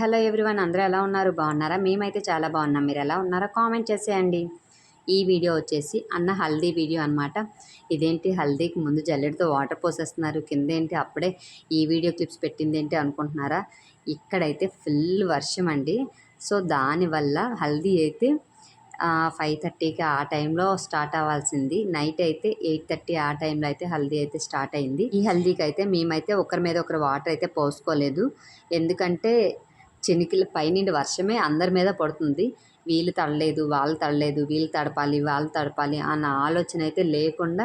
Hello everyone అందరూ ఎలా ఉన్నారు? బాగున్నారా? మేమైతే చాలా బాగున్నాం. మీరు ఎలా ఉన్నారా కామెంట్ చేసేయండి. ఈ వీడియో వచ్చేసి అన్న హల్దీ వీడియో అనమాట ఇదేంటి హల్దీకి ముందు జల్లెడతో వాటర్ పోసేస్తున్నారు. కింద ఏంటి అప్పుడే ఈ వీడియో క్లిప్స్ పెట్టింది ఏంటి అనుకుంటున్నారా? ఇక్కడైతే ఫుల్ వర్షం అండి. సో దానివల్ల హల్దీ అయితే ఫైవ్ థర్టీకి ఆ టైంలో స్టార్ట్ అవ్వాల్సింది. నైట్ అయితే ఎయిట్ థర్టీ ఆ టైంలో అయితే హల్దీ అయితే స్టార్ట్ అయింది. ఈ హల్దీకి అయితే మేమైతే ఒకరి మీద ఒకరు వాటర్ అయితే పోసుకోలేదు. ఎందుకంటే చినికిల పైనుండి వర్షమే అందరి మీద పడుతుంది. వీళ్ళు తడలేదు వాళ్ళు తడలేదు వీళ్ళు తడపాలి వాళ్ళు తడపాలి అన్న ఆలోచన అయితే లేకుండా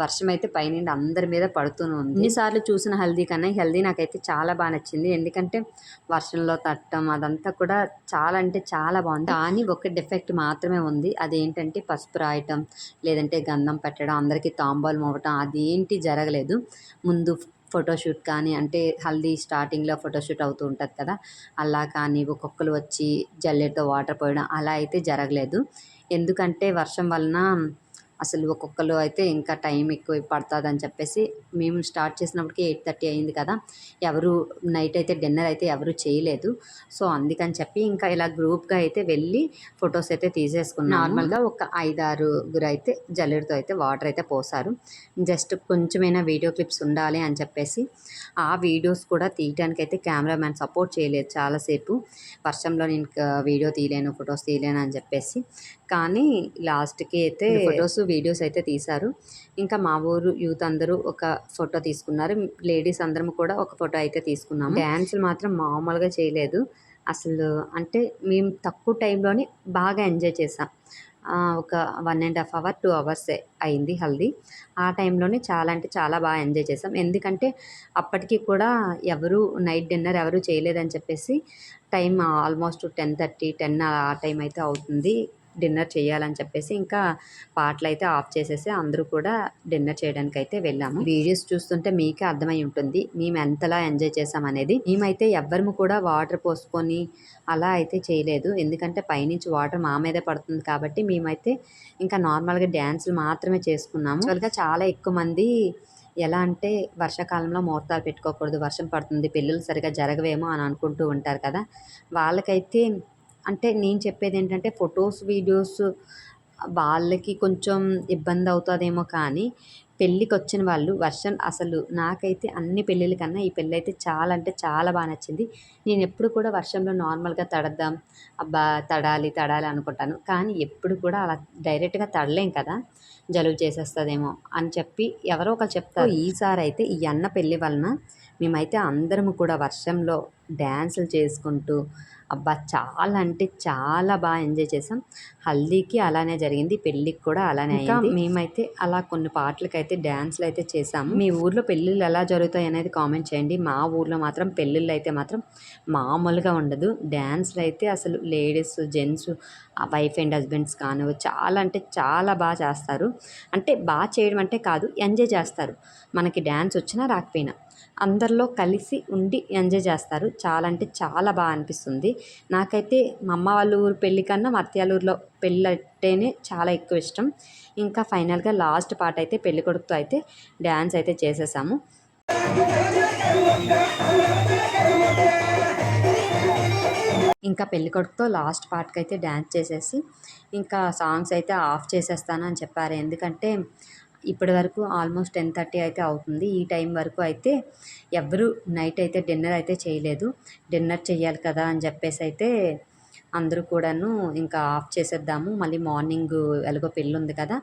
వర్షం అయితే పైనుండి అందరి మీద పడుతూనే ఉంది. ఎన్నిసార్లు చూసిన హల్దీ కన్నా హెల్దీ హల్దీ నాకైతే చాలా బాగా నచ్చింది. ఎందుకంటే వర్షంలో తట్టడం అదంతా కూడా చాలా అంటే చాలా బాగుంది. కానీ ఒక డిఫెక్ట్ మాత్రమే ఉంది. అదేంటంటే పసుపు రాయటం లేదంటే గంధం పెట్టడం అందరికీ తాంబాలు మోవటం అదేంటి జరగలేదు. ముందు ఫోటోషూట్ కానీ అంటే హల్దీ స్టార్టింగ్లో ఫోటోషూట్ అవుతూ ఉంటుంది కదా అలా కానీ ఒక్కొక్కరు వచ్చి జల్లెడతో వాటర్ పోయడం అలా అయితే జరగలేదు. ఎందుకంటే వర్షం వలన అసలు ఒక్కొక్కరు అయితే ఇంకా టైం ఎక్కువ పడుతుందని చెప్పేసి మేము స్టార్ట్ చేసినప్పటికీ ఎయిట్ థర్టీ అయింది కదా. ఎవరు నైట్ అయితే డిన్నర్ అయితే ఎవరు చేయలేదు. సో అందుకని చెప్పి ఇంకా ఇలా గ్రూప్గా అయితే వెళ్ళి ఫొటోస్ అయితే తీసేసుకున్నాం నార్మల్గా ఒక ఐదారుగురు అయితే జల్లెడతో అయితే వాటర్ అయితే పోసారు. జస్ట్ కొంచెమైనా వీడియో క్లిప్స్ ఉండాలి అని చెప్పేసి ఆ వీడియోస్ కూడా తీయడానికి అయితే కెమెరామ్యాన్ సపోర్ట్ చేయలేదు చాలాసేపు. వర్షంలో నేను వీడియో తీయలేను ఫొటోస్ తీయలేను అని చెప్పేసి. కానీ లాస్ట్కి అయితే ఫొటోస్ వీడియోస్ అయితే తీశారు. ఇంకా మా ఊరు యూత్ అందరూ ఒక ఫోటో తీసుకున్నారు. లేడీస్ అందరం కూడా ఒక ఫోటో అయితే తీసుకున్నాము. డ్యాన్సులు మాత్రం మామూలుగా చేయలేదు. అసలు అంటే మేము తక్కువ టైంలోనే బాగా ఎంజాయ్ చేసాం ఒక one and half hour two hours అయింది హల్దీ. ఆ టైంలోనే చాలా అంటే చాలా బాగా ఎంజాయ్ చేసాం ఎందుకంటే అప్పటికి కూడా ఎవరు నైట్ డిన్నర్ ఎవరు చేయలేదని చెప్పేసి time almost ten thirty ten ఆ టైం అయితే అవుతుంది. డిన్నర్ చేయాలని చెప్పేసి ఇంకా పాటలు అయితే ఆఫ్ చేసేసి అందరూ కూడా డిన్నర్ చేయడానికి అయితే వెళ్ళాము. వీడియోస్ చూస్తుంటే మీకే అర్థమై ఉంటుంది. మేము ఎంతలా ఎంజాయ్ చేసామనేది మేమైతే ఎవ్వరము కూడా వాటర్ పోసుకొని అలా అయితే చేయలేదు. ఎందుకంటే పైనుంచి వాటర్ మా మీదే పడుతుంది కాబట్టి మేమైతే ఇంకా నార్మల్గా డ్యాన్సులు మాత్రమే చేసుకున్నాము. యాక్చువల్గా చాలా ఎక్కువ మంది ఎలా అంటే వర్షాకాలంలో ముహూర్తాలు పెట్టుకోకూడదు వర్షం పడుతుంది పెళ్ళిళ్ళు సరిగా జరగవేమో అని అనుకుంటూ ఉంటారు కదా. వాళ్ళకైతే అంటే నేను చెప్పేది ఏంటంటే ఫొటోస్ వీడియోస్ వాళ్ళకి కొంచెం ఇబ్బంది అవుతుందేమో కానీ పెళ్ళికి వచ్చిన వాళ్ళు వర్షం అసలు నాకైతే అన్ని పెళ్ళిళ్ళ కన్నా ఈ పెళ్ళి అయితే చాలా అంటే చాలా బాగా నచ్చింది. నేను ఎప్పుడు కూడా వర్షంలో నార్మల్గా తడద్దాం అబ్బా తడాలి తడాలి అనుకుంటాను. కానీ ఎప్పుడు కూడా అలా డైరెక్ట్గా తడలేం కదా జలుబు చేసేస్తుందేమో అని చెప్పి ఎవరో ఒకరు చెప్తారు. ఈసారి అయితే ఈ అన్న పెళ్ళి వలన మేమైతే అందరము కూడా వర్షంలో డ్యాన్సులు చేసుకుంటూ అబ్బా చాలా అంటే చాలా బాగా ఎంజాయ్ చేసాం. హల్దీకి అలానే జరిగింది పెళ్ళికి కూడా అలానే ఇంకా మేమైతే అలా కొన్ని పాటలకి అయితే డ్యాన్స్లు అయితే చేసాము మీ ఊర్లో పెళ్ళిళ్ళు ఎలా జరుగుతాయి అనేది కామెంట్ చేయండి. మా ఊర్లో మాత్రం పెళ్ళిళ్ళు అయితే మాత్రం మామూలుగా ఉండదు. డ్యాన్స్లు అయితే అసలు ladies gents wife and husbands కాను చాలా అంటే చాలా బాగా చేస్తారు. అంటే బాగా చేయడం అంటే కాదు ఎంజాయ్ చేస్తారు. మనకి డ్యాన్స్ వచ్చినా రాకపోయినా అందరిలో కలిసి ఉండి ఎంజాయ్ చేస్తారు. చాలా అంటే చాలా బాగా అనిపిస్తుంది. నాకైతే మా అమ్మ వాళ్ళ ఊరు పెళ్ళి కన్నా మా ఊరిలో పెళ్ళి అంటేనే చాలా ఎక్కువ ఇష్టం. ఇంకా ఫైనల్గా లాస్ట్ పాట అయితే పెళ్ళి కొడుకుతో అయితే డ్యాన్స్ అయితే చేసేసాము. ఇంకా పెళ్ళి కొడుకుతో లాస్ట్ పార్ట్కి అయితే డ్యాన్స్ చేసేసి ఇంకా సాంగ్స్ అయితే ఆఫ్ చేసేస్తాను అని చెప్పారు. ఎందుకంటే ఇప్పటి వరకు ఆల్మోస్ట్ టెన్ థర్టీ అయితే అవుతుంది. ఈ టైం వరకు అయితే ఎవరు నైట్ అయితే డిన్నర్ అయితే చేయలేదు. డిన్నర్ చేయాలి కదా అని చెప్పేసి అయితే అందరూ కూడాను ఇంకా ఆఫ్ చేసేద్దాము. మళ్ళీ మార్నింగ్ ఎలాగో పెళ్ళి ఉంది కదా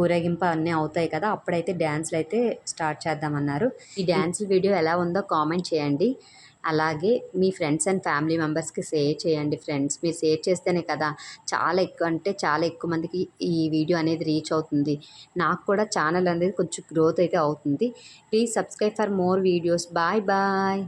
ఊరేగింపు అన్నీ అవుతాయి కదా అప్పుడైతే డ్యాన్స్లు అయితే స్టార్ట్ చేద్దామన్నారు. ఈ డ్యాన్స్ వీడియో ఎలా ఉందో కామెంట్ చేయండి. అలాగే మీ ఫ్రెండ్స్ అండ్ ఫ్యామిలీ మెంబర్స్కి షేర్ చేయండి ఫ్రెండ్స్. మీరు షేర్ చేస్తేనే కదా చాలా ఎక్కువ అంటే చాలా ఎక్కువ మందికి ఈ వీడియో అనేది రీచ్ అవుతుంది. నాకు కూడా ఛానల్ అనేది కొంచెం గ్రోత్ అయితే అవుతుంది. Please subscribe for more videos. Bye bye.